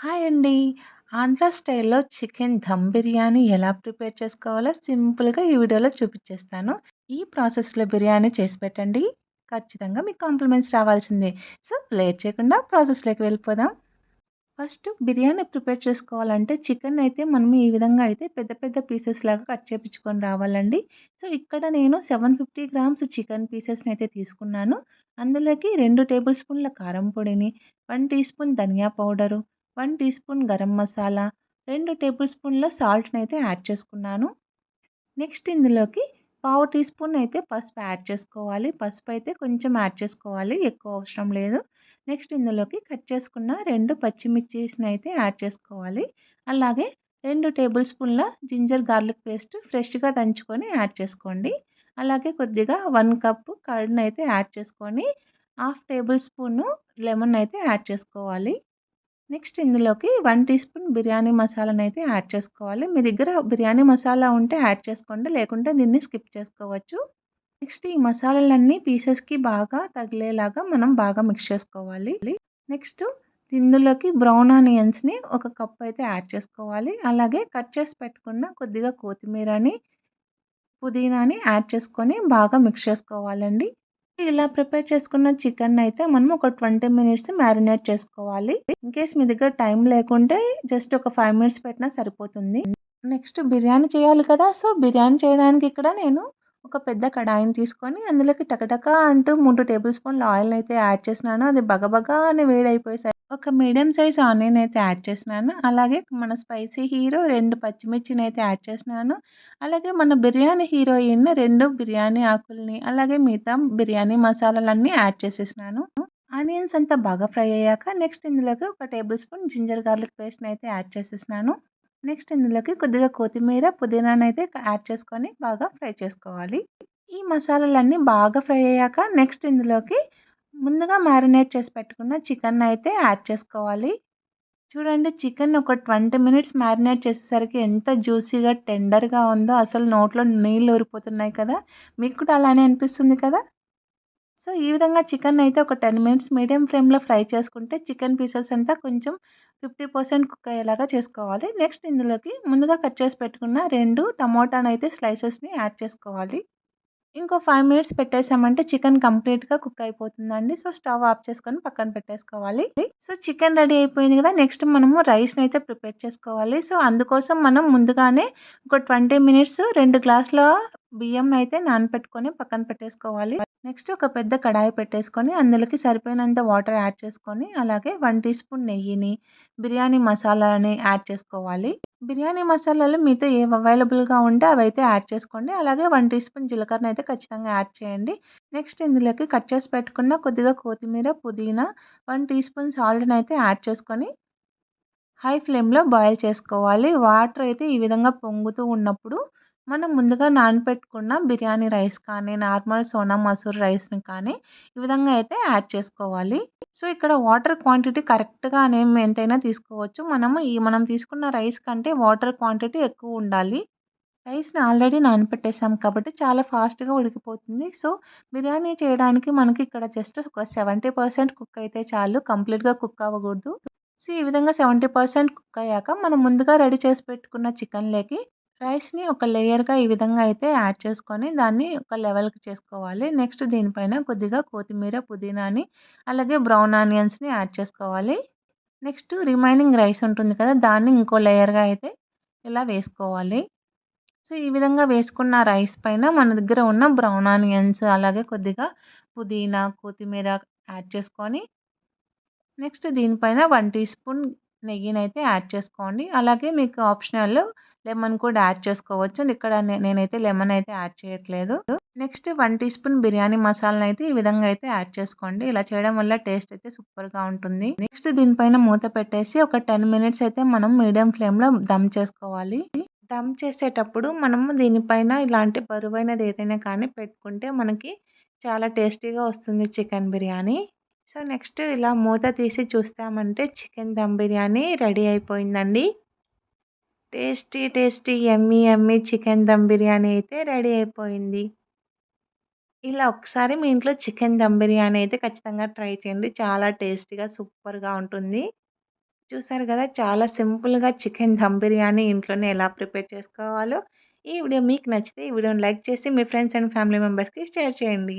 Hi అండి. ఆంధ్ర స్టైల్‌లో chicken dum biryani ఎలా ప్రిపేర్ చేసుకోవాలో సింపుల్‌గా ఈ వీడియోలో చూపించేస్తాను ఈ ప్రాసెస్‌లో బిర్యానీ చేసి పెట్టండి. ఖచ్చితంగా మీకు కాంప్లిమెంట్స్ రావాల్సిందే. సో, లేట్ చేయకుండా ప్రాసెస్‌లోకి వెళ్ళిపోదాం. ఫస్ట్ బిర్యానీ ప్రిపేర్ చేసుకోవాలంటే చికెన్ అయితే మనం ఈ విధంగా అయితే పెద్ద పెద్ద పీసెస్ లాగా కట్ చేపించుకొని రావాలండి. సో, ఇక్కడ నేను 750 గ్రామ్స్ చికెన్ పీసెస్‌ని అయితే తీసుకున్నాను. అందులోకి రెండు టేబుల్ స్పూన్ల కారం పొడిని, వన్ టీ స్పూన్ ధనియా powder, one teaspoon garam masala, రెండు టేబుల్ స్పూన్ల సాల్ట్‌ని అయితే యాడ్ చేసుకున్నాను. నెక్స్ట్ ఇందులోకి పావు టీ స్పూన్ అయితే పసుపు యాడ్ చేసుకోవాలి. పసుపు అయితే కొంచెం యాడ్ చేసుకోవాలి. ఎక్కువ అవసరం లేదు. నెక్స్ట్ ఇందులోకి కట్ చేసుకున్న రెండు పచ్చిమిర్చిస్‌ని అయితే యాడ్ చేసుకోవాలి. అలాగే రెండు టేబుల్ స్పూన్ల జింజర్ గార్లిక్ పేస్ట్ ఫ్రెష్‌గా దంచుకొని యాడ్ చేసుకోండి. అలాగే కొద్దిగా వన్ కప్ కర్డ్‌ని అయితే యాడ్ చేసుకొని హాఫ్ టేబుల్ స్పూను లెమన్ అయితే యాడ్ చేసుకోవాలి. నెక్స్ట్ ఇందులోకి వన్ టీ స్పూన్ బిర్యానీ మసాలాని అయితే యాడ్ చేసుకోవాలి. మీ దగ్గర బిర్యానీ మసాలా ఉంటే యాడ్ చేసుకోండి. లేకుంటే దీన్ని స్కిప్ చేసుకోవచ్చు. నెక్స్ట్ ఈ మసాలాలన్నీ పీసెస్‌కి బాగా తగిలేలాగా మనం బాగా మిక్స్ చేసుకోవాలి. నెక్స్ట్ ఇందులోకి బ్రౌన్ ఆనియన్స్‌ని ఒక కప్ అయితే యాడ్ చేసుకోవాలి. అలాగే కట్ చేసి పెట్టుకున్న కొద్దిగా కొత్తిమీరని, పుదీనాని యాడ్ చేసుకొని బాగా మిక్స్ చేసుకోవాలండి. ఇలా ప్రిపేర్ చేసుకున్న చికెన్ అయితే మనం ఒక 20 మినిట్స్ మ్యారినేట్ చేసుకోవాలి. ఇన్‌కేస్ మీ దగ్గర టైం లేకుంటే జస్ట్ ఒక ఫైవ్ మినిట్స్ పెట్టినా సరిపోతుంది. నెక్స్ట్ బిర్యానీ చేయాలి కదా! సో, బిర్యానీ చేయడానికి ఇక్కడ నేను ఒక పెద్ద కడాయిని తీసుకొని అందులోకి టకటక అంటూ మూడు టేబుల్ స్పూన్ల ఆయిల్ అయితే యాడ్ చేసినాను. అది బగబగా అని వేడైపోయేసరికి ఒక మీడియం సైజ్ ఆనియన్ అయితే యాడ్ చేసినాను. అలాగే మన స్పైసీ హీరో రెండు పచ్చిమిర్చిని అయితే యాడ్ చేసినాను. అలాగే మన బిర్యానీ హీరోయిన్ రెండు బిర్యానీ ఆకుల్ని, అలాగే మిగతా బిర్యానీ మసాలాలన్నీ యాడ్ చేసేసినాను. ఆనియన్స్ అంతా బాగా ఫ్రై అయ్యాక నెక్స్ట్ ఇందులోకి ఒక టేబుల్ స్పూన్ జింజర్ గార్లిక్ పేస్ట్‌ని అయితే యాడ్ చేసేసినాను. నెక్స్ట్ ఇందులోకి కొద్దిగా కొత్తిమీర, పుదీనాని అయితే యాడ్ చేసుకొని బాగా ఫ్రై చేసుకోవాలి. ఈ మసాలాలన్నీ బాగా ఫ్రై అయ్యాక నెక్స్ట్ ఇందులోకి ముందుగా మ్యారినేట్ చేసి పెట్టుకున్న చికెన్ అయితే యాడ్ చేసుకోవాలి. చూడండి చికెన్ ఒక 20 మినిట్స్ మ్యారినేట్ చేసేసరికి ఎంత జ్యూసీగా, టెండర్‌గా ఉందో అసలు నోట్లో నీళ్ళు ఊరిపోతున్నాయి కదా! మీకు కూడా అలానే అనిపిస్తుంది కదా! సో, ఈ విధంగా చికెన్ అయితే ఒక 10 మినిట్స్ మీడియం ఫ్లేమ్‌లో ఫ్రై చేసుకుంటే చికెన్ పీసెస్ అంతా కొంచెం 50% కుక్ అయ్యేలాగా చేసుకోవాలి. నెక్స్ట్ ఇందులోకి ముందుగా కట్ చేసి పెట్టుకున్న రెండు టమోటాను అయితే స్లైసెస్‌ని యాడ్ చేసుకోవాలి. ఇంకో ఫైవ్ మినిట్స్ పెట్టేసామంటే చికెన్ కంప్లీట్‌గా కుక్ అయిపోతుందండి. సో, స్టవ్ ఆఫ్ చేసుకొని పక్కన పెట్టేసుకోవాలి. సో, చికెన్ రెడీ అయిపోయింది కదా! నెక్స్ట్ మనము రైస్‌ని అయితే ప్రిపేర్ చేసుకోవాలి. సో, అందుకోసం మనం ముందుగానే ఒక 20 మినిట్స్ రెండు గ్లాసుల బియ్యం అయితే నానబెట్టుకొని పక్కన పెట్టేసుకోవాలి. నెక్స్ట్ ఒక పెద్ద కడాయి పెట్టేసుకొని అందులోకి సరిపోయినంత వాటర్ యాడ్ చేసుకొని అలాగే వన్ టీ స్పూన్ నెయ్యిని, బిర్యానీ మసాలాని యాడ్ చేసుకోవాలి. బిర్యానీ మసాలాలు మీతో ఏవి అవైలబుల్‌గా ఉంటే అవైతే యాడ్ చేసుకోండి. అలాగే వన్ టీ స్పూన్ జీలకర్ర అయితే ఖచ్చితంగా యాడ్ చేయండి. నెక్స్ట్ ఇందులోకి కట్ చేసి పెట్టుకున్న కొద్దిగా కొత్తిమీర, పుదీనా, వన్ టీ స్పూన్ సాల్ట్‌ని అయితే యాడ్ చేసుకొని హై ఫ్లేమ్‌లో బాయిల్ చేసుకోవాలి. వాటర్ అయితే ఈ విధంగా పొంగుతూ ఉన్నప్పుడు మనం ముందుగా నానబెట్టుకున్న బిర్యానీ రైస్ కానీ, నార్మల్ సోనా మసూర్ రైస్‌ని కానీ ఈ విధంగా అయితే యాడ్ చేసుకోవాలి. సో, ఇక్కడ వాటర్ క్వాంటిటీ కరెక్ట్‌గా అనేం ఎంతైనా తీసుకోవచ్చు. మనము ఈ మనం తీసుకున్న రైస్ కంటే వాటర్ క్వాంటిటీ ఎక్కువ ఉండాలి. రైస్‌ని ఆల్రెడీ నానబెట్టేసాం కాబట్టి చాలా ఫాస్ట్‌గా ఉడికిపోతుంది. సో, బిర్యానీ చేయడానికి మనకి ఇక్కడ జస్ట్ ఒక 70% కుక్ అయితే చాలు. కంప్లీట్‌గా కుక్ అవ్వకూడదు. సో, ఈ విధంగా 70% కుక్ అయ్యాక మనం ముందుగా రెడీ చేసి పెట్టుకున్న చికెన్‌లోకి రైస్‌ని ఒక లేయర్‌గా ఈ విధంగా అయితే యాడ్ చేసుకొని దాన్ని ఒక లెవెల్‌కి చేసుకోవాలి. నెక్స్ట్ దీనిపైన కొద్దిగా కొత్తిమీర, పుదీనాని అలాగే బ్రౌన్ ఆనియన్స్‌ని యాడ్ చేసుకోవాలి. నెక్స్ట్ రిమైనింగ్ రైస్ ఉంటుంది కదా! దాన్ని ఇంకో లేయర్‌గా అయితే ఇలా వేసుకోవాలి. సో, ఈ విధంగా వేసుకున్న రైస్ పైన మన దగ్గర ఉన్న బ్రౌన్ ఆనియన్స్ అలాగే కొద్దిగా పుదీనా, కొత్తిమీర యాడ్ చేసుకొని నెక్స్ట్ దీనిపైన వన్ టీ స్పూన్ నెయ్యినైతే యాడ్ చేసుకోండి. అలాగే మీకు ఆప్షనల్ లెమన్ కూడా యాడ్ చేసుకోవచ్చు. ఇక్కడ నేనైతే లెమన్ అయితే యాడ్ చేయట్లేదు. Next one teaspoon biryani masala అయితే ఈ విధంగా అయితే యాడ్ చేసుకోండి. ఇలా చేయడం వల్ల టేస్ట్ అయితే సూపర్‌గా ఉంటుంది. నెక్స్ట్ దీనిపైన మూత పెట్టేసి ఒక 10 మినిట్స్ అయితే మనం మీడియం ఫ్లేమ్‌లో దమ్ చేసుకోవాలి. దమ్ చేసేటప్పుడు మనము దీనిపైన ఇలాంటి బరువైనది ఏదైనా కానీ పెట్టుకుంటే మనకి చాలా టేస్టీగా వస్తుంది చికెన్ బిర్యానీ. సో, నెక్స్ట్ ఇలా మూత తీసి చూస్తామంటే చికెన్ దమ్ బిర్యానీ రెడీ అయిపోయిందండి. Tasty, tasty yummy yummy chicken dum biryani అయితే రెడీ అయిపోయింది. ఇలా ఒకసారి మీ ఇంట్లో చికెన్ దమ్ బిర్యానీ అయితే ఖచ్చితంగా ట్రై చేయండి. చాలా టేస్టీగా సూపర్‌గా ఉంటుంది. చూసారు కదా చాలా సింపుల్‌గా చికెన్ దమ్ బిర్యానీ ఇంట్లోనే ఎలా ప్రిపేర్ చేసుకోవాలో, ఈ వీడియో మీకు నచ్చితే ఈ వీడియోని లైక్ చేసి మీ ఫ్రెండ్స్ అండ్ ఫ్యామిలీ మెంబర్స్‌కి షేర్ చేయండి.